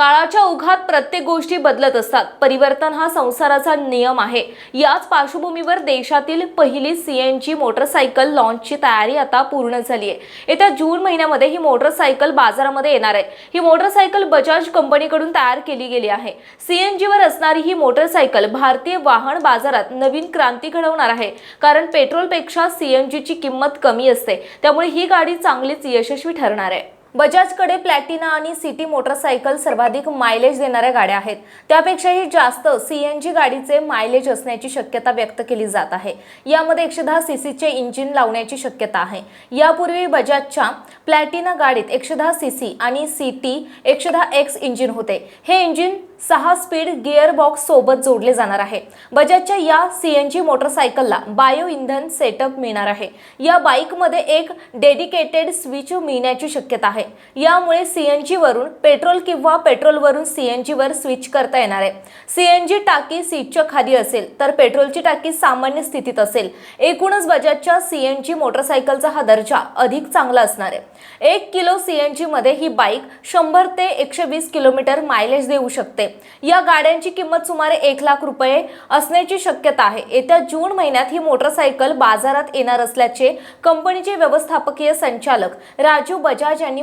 काळाच्या ओघात प्रत्येक गोष्टी बदलत असतात. परिवर्तन हा संसाराचा नियम आहे. याच पार्श्वभूमीवर देशातील पहिली सीएनजी मोटरसायकल लॉन्चची तयारी आता पूर्ण झाली आहे येत्या जून महिन्यामध्ये ही मोटरसायकल बाजारामध्ये येणार आहे. ही मोटरसायकल बजाज कंपनीकडून तयार केली गेली आहे. सीएनजीवर असणारी ही मोटरसायकल भारतीय वाहन बाजारात नवीन क्रांती घडवणार आहे. कारण पेट्रोलपेक्षा सीएनजीची किंमत कमी असते. त्यामुळे ही गाडी चांगलीच यशस्वी ठरणार आहे. बजाजकडे प्लॅटिना आणि सिटी मोटरसायकल सर्वाधिक मायलेज देणाऱ्या गाड्या आहेत. त्यापेक्षाही जास्त सीएनजी गाडीचे मायलेज असण्याची शक्यता व्यक्त केली जात आहे. यामध्ये एकशे दहा सी सीचे इंजिन लावण्याची शक्यता आहे. यापूर्वी बजाजच्या प्लॅटिना गाडीत एकशे दहा सी सी आणि सिटी एकशे दहा एक्स इंजिन होते. हे इंजिन सहा स्पीड गिअर बॉक्स सोबत जोडले जाणार आहे. बजाजच्या या सीएनजी मोटरसायकलला बायो इंधन सेटअप मिळणार आहे. या बाईकमध्ये एक डेडिकेटेड स्विच मिळण्याची शक्यता आहे. आहे. यामुळे सीएनजी वरून पेट्रोल किंवा पेट्रोलवरून सीएनजी वर स्विच करता येणार आहे. सीएनजी टाकी सीटच्या खाली असेल तर पेट्रोलची टाकी सामान्य स्थितीत असेल. एकूणच बजाजच्या सीएनजी मोटरसायकलचा हा दर्जा अधिक चांगला असणार आहे. एक किलो सीएनजी मध्ये ही बाईक शंभर ते एकशे वीस किलोमीटर मायलेज देऊ शकते. या गाड्यांची किंमत सुमारे एक लाख रुपये असण्याची शक्यता आहे. येत्या जून महिन्यात ही मोटरसायकल बाजारात येणार असल्याचे कंपनीचे व्यवस्थापकीय संचालक राजू बजाज यांनी